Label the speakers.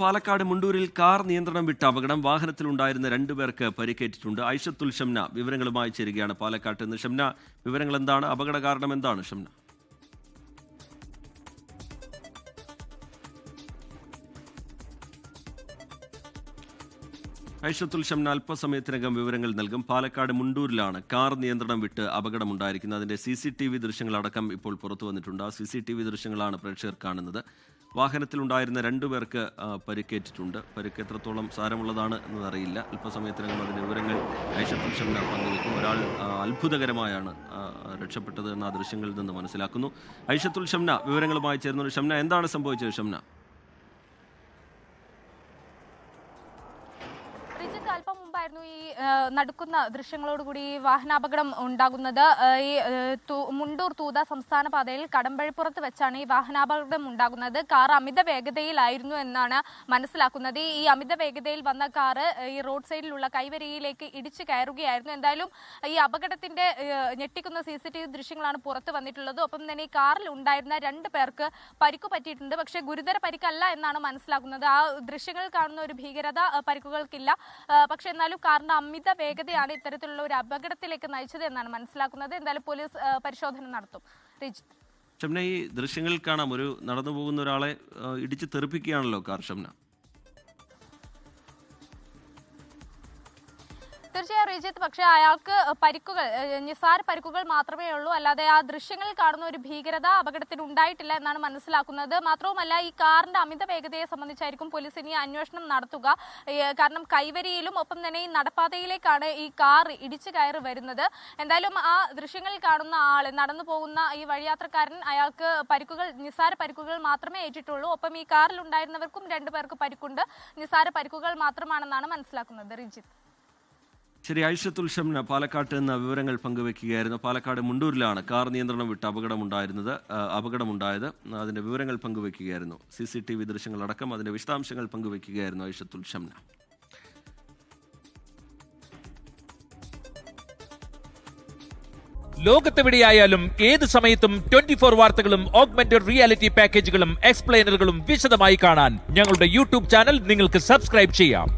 Speaker 1: Palakkad മുണ്ടൂരിൽ car നിയന്ത്രണം വിട്ട അപകടം. വാഹനത്തിലുണ്ടായിരുന്ന രണ്ടുപേർക്ക് പരിക്കേറ്റിട്ടുണ്ട്. ഐഷത്തുൽ ഷംന വിവരങ്ങളുമായി ചേരുകയാണ് പാലക്കാട്ട് നിന്ന്. ഷംന വിവരങ്ങൾ എന്താണ് അപകട കാരണം എന്താണ് ഷംന? ഐഷത്തുൽ ഷംന അല്പസമയത്തിനകം വിവരങ്ങൾ നൽകും. പാലക്കാട് മുണ്ടൂരിലാണ് കാർ നിയന്ത്രണം വിട്ട് അപകടമുണ്ടായിരിക്കുന്നത്. അതിന്റെ സി സി ടി വി ദൃശ്യങ്ങളടക്കം ഇപ്പോൾ പുറത്തു വന്നിട്ടുണ്ട് ആ സി സി ടി വി ദൃശ്യങ്ങളാണ് പ്രേക്ഷകർ കാണുന്നത്. വാഹനത്തിലുണ്ടായിരുന്ന രണ്ടുപേർക്ക് പേർക്ക് പരിക്കേറ്റിട്ടുണ്ട്. പരിക്ക് എത്രത്തോളം സാരമുള്ളതാണ് എന്നതറിയില്ല. അല്പസമയത്തിനകം അതിന്റെ വിവരങ്ങൾ ഐഷത്തുൽ ഷംന പങ്കുവെക്കും. ഒരാൾ അത്ഭുതകരമായാണ് രക്ഷപ്പെട്ടത് എന്ന ദൃശ്യങ്ങളിൽ നിന്ന് മനസ്സിലാക്കുന്നു. ഐഷത്തുൽ ഷംന വിവരങ്ങളുമായി ചേർന്നു ഷംന എന്താണ് സംഭവിച്ചത് ഷംന?
Speaker 2: അല്പം ഈ നടക്കുന്ന ദൃശ്യങ്ങളോടുകൂടി ഈ വാഹനാപകടം ഉണ്ടാകുന്നത്. ഈ മുണ്ടൂർ തൂത സംസ്ഥാന പാതയിൽ കടമ്പഴിപ്പുറത്ത് വെച്ചാണ് ഈ വാഹനാപകടം ഉണ്ടാകുന്നത്. കാർ അമിത വേഗതയിലായിരുന്നു എന്നാണ് മനസ്സിലാക്കുന്നത്. ഈ അമിത വേഗതയിൽ വന്ന കാർ ഈ റോഡ് സൈഡിലുള്ള കൈവരിയിലേക്ക് ഇടിച്ചു കയറുകയായിരുന്നു. എന്തായാലും ഈ അപകടത്തിന്റെ ഞെട്ടിക്കുന്ന സി സി ടി വി ദൃശ്യങ്ങളാണ് പുറത്തു വന്നിട്ടുള്ളത്. ഒപ്പം തന്നെ ഈ കാറിൽ ഉണ്ടായിരുന്ന രണ്ട് പേർക്ക് പരിക്കു പറ്റിയിട്ടുണ്ട്. പക്ഷേ ഗുരുതര പരിക്കല്ല എന്നാണ് മനസ്സിലാക്കുന്നത്. ആ ദൃശ്യങ്ങൾ കാണുന്ന ഒരു ഭീകരത പരിക്കുകൾക്കില്ല. പക്ഷേ എന്നാലും കാറിന്റെ അമിത വേഗതയാണ് ഇത്തരത്തിലുള്ള ഒരു അപകടത്തിലേക്ക് നയിച്ചത് എന്നാണ് മനസ്സിലാക്കുന്നത്. എന്തായാലും പോലീസ് പരിശോധന നടത്തും. രജിത്.
Speaker 1: ഷംന ഈ ദൃശ്യങ്ങളിൽ കാണാം ഒരു നടന്നു പോകുന്ന ഒരാളെ ഇടിച്ച് തെറിപ്പിക്കുകയാണല്ലോ കാർ ഷംന.
Speaker 2: തീർച്ചയായും റിജിത്ത് പക്ഷേ അയാൾക്ക് പരിക്കുകൾ നിസാര പരിക്കുകൾ മാത്രമേ ഉള്ളൂ. അല്ലാതെ ആ ദൃശ്യങ്ങളിൽ കാണുന്ന ഒരു ഭീകരത അപകടത്തിന് ഉണ്ടായിട്ടില്ല എന്നാണ് മനസ്സിലാക്കുന്നത്. മാത്രവുമല്ല ഈ കാറിന്റെ അമിത വേഗതയെ സംബന്ധിച്ചായിരിക്കും പോലീസ് ഇനി അന്വേഷണം നടത്തുക. കാരണം കൈവരിയിലും ഒപ്പം തന്നെ ഈ നടപ്പാതയിലേക്കാണ് ഈ കാർ ഇടിച്ചു കയറി വരുന്നത്. എന്തായാലും ആ ദൃശ്യങ്ങളിൽ കാണുന്ന ആൾ നടന്നു പോകുന്ന ഈ വഴിയാത്രക്കാരൻ അയാൾക്ക് പരിക്കുകൾ നിസ്സാര പരിക്കുകൾ മാത്രമേ ഏറ്റിട്ടുള്ളൂ. ഒപ്പം ഈ കാറിൽ ഉണ്ടായിരുന്നവർക്കും രണ്ടുപേർക്ക് പരിക്കുണ്ട്. നിസാര പരിക്കുകൾ മാത്രമാണെന്നാണ് മനസ്സിലാക്കുന്നത്. റിജിത്ത്.
Speaker 1: ശരി ഐഷത്തുൽ ഷംന പാലക്കാട്ട് നിന്ന് വിവരങ്ങൾ പങ്കുവെക്കുകയായിരുന്നു. പാലക്കാട് മുണ്ടൂരിലാണ് കാർ നിയന്ത്രണം വിട്ട് അപകടമുണ്ടായിരുന്നത് അപകടമുണ്ടായത്. അതിന്റെ വിവരങ്ങൾ പങ്കുവെക്കുകയായിരുന്നു. സി സി ടി വി ദൃശ്യങ്ങളടക്കം അതിന്റെ വിശദാംശങ്ങൾ പങ്കുവെക്കുകയായിരുന്നു ഐഷത്തുൽ ഷംന
Speaker 3: ലോകത്തെവിടെയായാലും ഏത് സമയത്തും ട്വന്റി ഫോർ വാർത്തകളും ഓഗ്മെന്റഡ് റിയാലിറ്റി പാക്കേജുകളും എക്സ്പ്ലെയിനറുകളും വിശദമായി കാണാൻ ഞങ്ങളുടെ യൂട്യൂബ് ചാനൽ നിങ്ങൾക്ക് സബ്സ്ക്രൈബ് ചെയ്യാം.